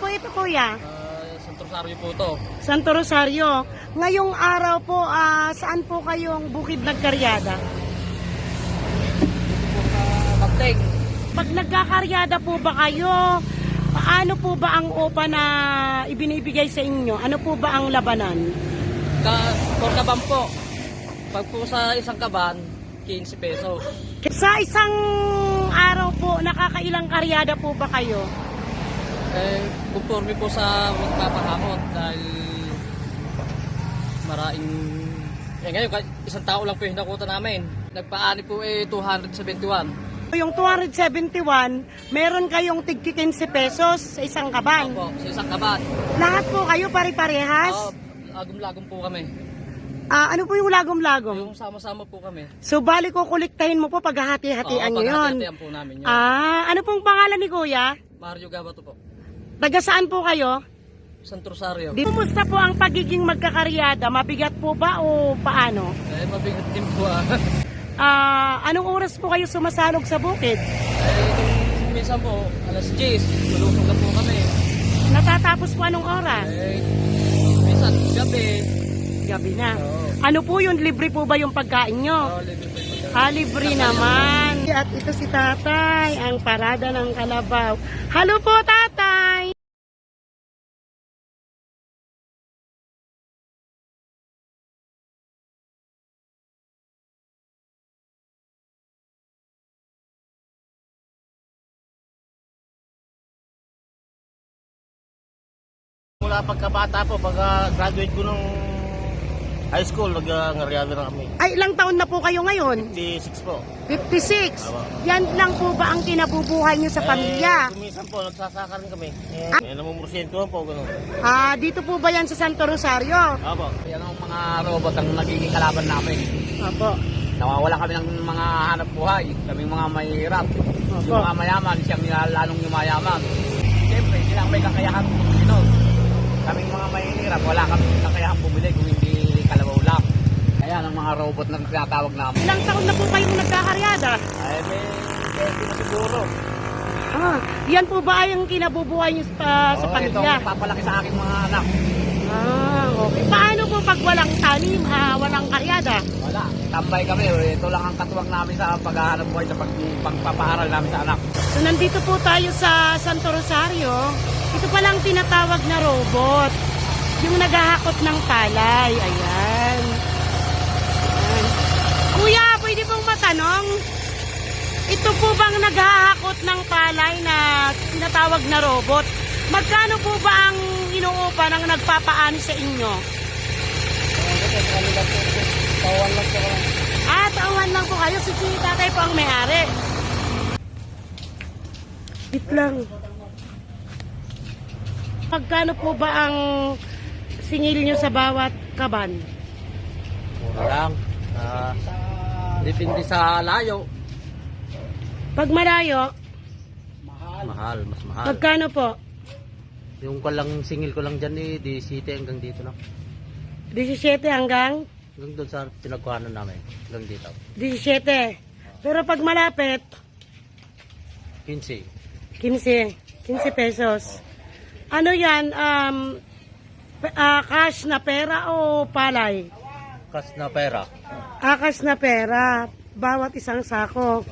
po ito, kuya? Uh, Santo Rosario po to. Santo Rosario. Ngayong araw po, ah, saan po kayong bukid nagkaryada? Bagteng. Pag nagkakaryada po ba kayo, paano po ba ang upa na ibinibigay sa inyo? Ano po ba ang labanan? Ka, for kaban po. Pag po sa isang kaban, 15 pesos. Sa isang araw po, nakakailang karyada po ba kayo? Eh, conforme po sa magpapahakot dahil maraming... Eh ngayon, isang tao lang po yung nakuta namin. Nagpaani po eh 271. Yung 271, meron kayong tig 15 pesos sa isang kaban. Opo, sa isang kaban. Lahat po kayo pare-parehas? Oo, lagom-lagom po kami. Ah, ano po yung lagom-lagom? Yung sama-sama po kami. So, bali ko kuliktahin mo po paghahati-hatian nyo yun. paghahati-hatian po namin yun. Ah, ano pong pangalan ni Kuya? Mario Gabato po. Taga saan po kayo? Santo Rosario. Kumusta po ang pagiging magkakaryada? Mabigat po ba o paano? Eh, mabigat din po ah. Ah, anong oras po kayo sumasalog sa bukid? eh, minsan po, alas 10, malusog na po kami. Natatapos po anong oras? Eh, minsan, gabi. Gabi na. Oo. Ano po yun? Libre po ba yung pagkain nyo? Oh, libre po yung. Ah, libre naman. At ito si tatay, ang parada ng kalabaw. Halo po, tatay! Mula pagkabata po, pagka graduate ko ng high school, nag-ngaryado na kami. Ay, ilang taon na po kayo ngayon? 56 po. 56. Awa. Yan lang po ba ang kinabubuhay nyo sa pamilya? Eh, kuminsan po, nagsasaka rin kami. Eh, eh namumursyento po, gano'n. Ah, dito po ba yan sa Santo Rosario? Apo. Yan ang mga robot ang nagiging kalaban namin. Opo. Nawawala kami ng mga hanap buhay. Kaming mga mahirap. Opo. Yung mga mayaman, siyang nilalalong yung mayaman. Siyempre, lang may kakayahan bumili Kaming mga mahirap, wala kami kakayahan bumili kung hindi kalabaw lang. Ayan ang mga robot na tinatawag namin. Ilang taon na po kayong nagkakaryada? Ay, may pwede na siguro. Ah, yan po ba ay ang kinabubuhay nyo sa, sa Oo, pamilya? Ito, papalaki sa aking mga anak. Ah, okay. Paano po pag walang tanim, ah, walang karyada? Wala, tambay kami. Ito lang ang katuwang namin sa paghahanap buhay sa pag, pagpapaaral namin sa anak. So nandito po tayo sa Santo Rosario. Ito palang tinatawag na robot. Yung naghahakot ng palay. Ayan. Ayan. Kuya, pwede pong matanong? Ito po bang naghahakot ng palay na tinatawag na robot? Magkano po ba ang inuupa ng nagpapaani sa inyo? Tawan lang po Ah, tauhan lang po kayo. Si tatay po ang may-ari. Wait lang. Magkano po ba ang singil nyo sa bawat kaban? Mura lang. Ah, depende sa layo. Pag malayo, Mahal, mas mahal. magkano po? Yung ko lang, singil ko lang dyan eh, di city hanggang dito na. 17 hanggang Hanggang doon sa pinagkuhanan namin, hanggang dito. 17. Pero pag malapit, 15. 15. 15 pesos. Ano yan? Um, ah, cash na pera o palay? Kas na pera. Akas na pera, bawat isang sako.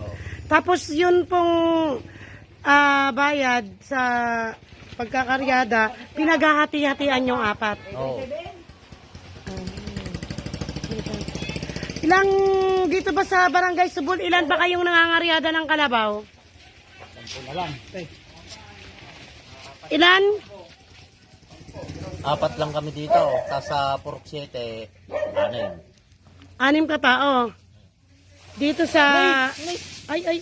Tapos yun pong ah, bayad sa pagkakaryada, pinaghahati-hatian yung apat. Oo. Ilang dito ba sa Barangay Subul, ilan ba kayong nangangaryada ng kalabaw? Ilan? Apat lang kami dito. Tapos sa Purok 7, anim. Anim ka tao. Dito sa... Ay, ay.